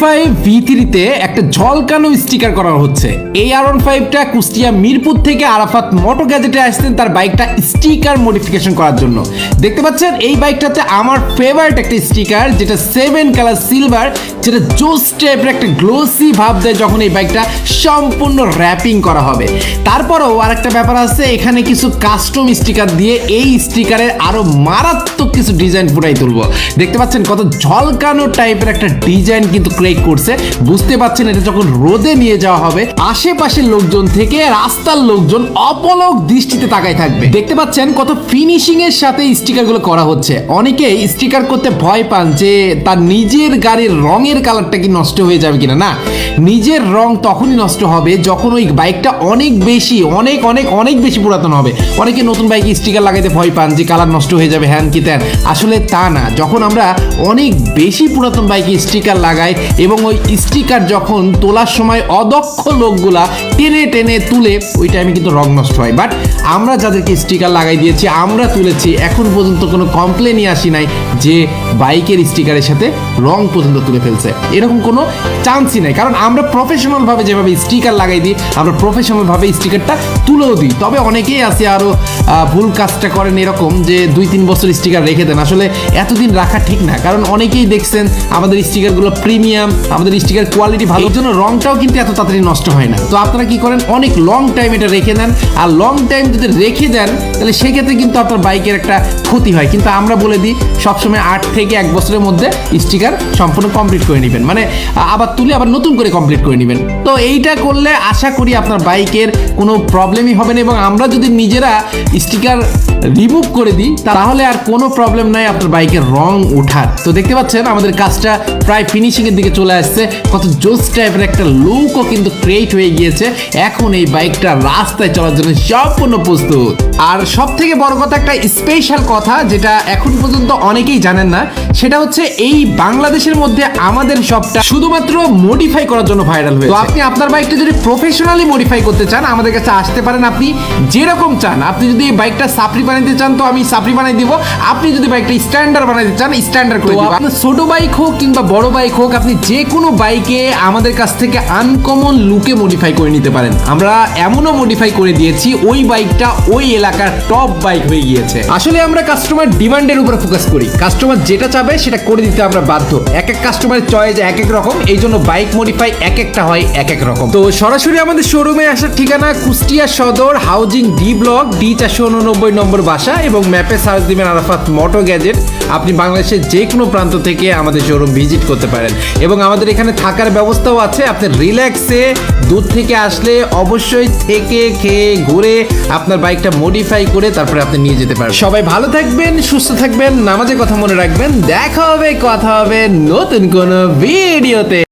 Five V থ্রিতে একটা ঝলকানো sticker করা হচ্ছে। এই আর ফাইভটা কুষ্টিয়া মিরপুর থেকে আরাফাত মোটো গ্যাজেটে আসতেন তার বাইকটা স্টিকার মডিফিকেশন করার জন্য। দেখতে পাচ্ছেন, এই বাইকটাতে আমার ফেভারিট একটা স্টিকার যেটা সেভেন কালার সিলভার যেটা জোস টাইপের একটা গ্লোসি ভাব দেয় যখন এই বাইকটা সম্পূর্ণ র্যাপিং করা হবে। তারপরেও আরেকটা ব্যাপার আছে, এখানে কিছু কাস্টম স্টিকার দিয়ে এই স্টিকারের আরও মারাত্মক কিছু ডিজাইন ফুটাই তুলবো। দেখতে পাচ্ছেন, কত ঝলকানো টাইপের একটা ডিজাইন কিন্তু ক্রিয়েট করছে। বুঝতে পাচ্ছেন এটা যখন রোদে নিয়ে যাওয়া হবে, আশেপাশের লোকজন থেকে রাস্তার লোকজন অপলক দৃষ্টিতে তাকাই থাকবে। দেখতে পাচ্ছেন কত ফিনিশিং এর সাথে স্টিকারগুলো করা হচ্ছে। অনেকে স্টিকার করতে ভয় পান যে তার নিজের গাড়ির রঙের কালারটা কি নষ্ট হয়ে যাবে কিনা। না, নিজের রং তখনই নষ্ট হবে যখন ওই বাইকটা অনেক বেশি, অনেক অনেক অনেক বেশি পুরাতন হবে। অনেকে নতুন বাইকে স্টিকার লাগাইতে ভয় পান যে কালার নষ্ট হয়ে যাবে, হ্যান কি ত্যান। আসলে তা না। যখন আমরা অনেক বেশি পুরাতন বাইকে স্টিকার লাগাই এবং ওই স্টিকার যখন তোলার সময় অদক্ষ লোকগুলা টেনে টেনে তুলে ওই টাইমে কিন্তু রং নষ্ট হয়। বাট আমরা যাদেরকে স্টিকার লাগাই দিয়েছি আমরা তুলেছি। এখন পর্যন্ত কোনো কমপ্লেনই আসি নাই যে বাইকের স্টিকারের সাথে রং পর্যন্ত তুলে ফেলছে। এরকম কোনো চান্সই নাই। কারণ আমরা প্রফেশনাল ভাবে যেভাবে স্টিকার লাগাই দিই আমরা প্রফেশনাল ভাবে স্টিকারটা তুলেও দিই। তবে অনেকেই আছে আরও আহ, ভুল কাজটা করেন এরকম যে দুই তিন বছর স্টিকার রেখে দেন। আসলে এতদিন রাখা ঠিক না। কারণ অনেকেই দেখছেন আমাদের স্টিকারগুলো প্রিমিয়াম আমাদের স্টিকার কোয়ালিটি ভালো। এর জন্য রংটাও কিন্তু এত তাড়াতাড়ি নষ্ট হয় না। তো আপনারা কি করেন? অনেক লং টাইম এটা রেখে দেন। আর লং টাইম যদি রেখে দেন, তাহলে সেক্ষেত্রে কিন্তু আপনার বাইকের একটা ক্ষতি হয়। কিন্তু আমরা বলে দিই, সবসময় আট থেকে এক বছরের মধ্যে স্টিকার সম্পূর্ণ কমপ্লিট করে নেবেন। মানে আবার তুলে আবার নতুন করে কমপ্লিট করে নেবেন। তো এইটা করলে আশা করি আপনার বাইকের কোনো প্রবলেমই হবে না এবং আমরা যদি নিজেরা স্টিকার রিমুভ করে দিই, তাহলে আর কোনো প্রবলেম নাই আপনার বাইকের রং ওঠার। তো দেখতে পাচ্ছেন, আমাদের কাজটা প্রায় ফিনিশিং এর দিকে চলে আসছে। কত জোস টাইপের একটা লুকও কিন্তু ক্রিয়েট হয়ে গিয়েছে। এখন এই বাইকটা রাস্তায় চলার জন্য সম্পূর্ণ প্রস্তুত। আর সব থেকে বড় কথা একটা স্পেশাল কথা যেটা এখন পর্যন্ত অনেকেই জানেন না সেটা হচ্ছে এই বাংলাদেশের মধ্যে আমাদের শপটা শুধুমাত্র মডিফাই করার জন্য ভাইরাল হয়েছে। তো আপনি আপনার বাইকটা যদি প্রফেশনালি মডিফাই করতে চান আমাদের কাছে আসতে পারেন আপনি যেরকম চান। আপনি যদি এই বাইকটা সাপড়ি বানাইতে চান তো আমি সাপড়ি বানাই দিব। আপনি যদি বাইকটা স্ট্যান্ডার্ড বানাইতে চান স্ট্যান্ডার্ড করে দিব আপনার ছোট বাইক হোক কিংবা বড় বাইক হোক আপনি যে কোনো বাইকে আমাদের কাছ থেকে আনকমন লুকে মডিফাই করে নিতে পারেন। আমরা এমনও মডিফাই করে দিয়েছি, ওই বাইকটা ওই এলাকার টপ বাইক হয়ে গিয়েছে। আসলে আমরা কাস্টমার ডিমান্ডের উপরে ফোকাস করি। কাস্টমার যেটা চাবে সেটা করে দিতে আমরা বাধ্য। এক এক কাস্টমারের চয়েস এক এক রকম, এই জন্য বাইক মডিফাই এক একটা হয় এক এক রকম। তো সরাসরি আমাদের শোরুমে আসার ঠিকানা কুষ্টিয়া সদর হাউজিং ডি ব্লক ডি চারশো উননব্বই নম্বর বাসা এবং ম্যাপে সার্চ দিবেন আরাফাত মোটো গ্যাজেট আপনি বাংলাদেশের যে কোনো প্রান্ত থেকে আমাদের শোরুম ভিজিট করতে পারেন। এবং আমাদের এখানে থাকার ব্যবস্থাও আছে। আপনি রিল্যাক্সে দূর থেকে আসলে অবশ্যই থেকে খেয়ে ঘুরে আপনার বাইকটা মডিফাই করে তারপরে আপনি নিয়ে যেতে পারেন সবাই ভালো থাকবেন, সুস্থ থাকবেন, নামাজের কথা মনে রাখবেন। দেখা হবে, কথা হবে নতুন কোনো ভিডিওতে।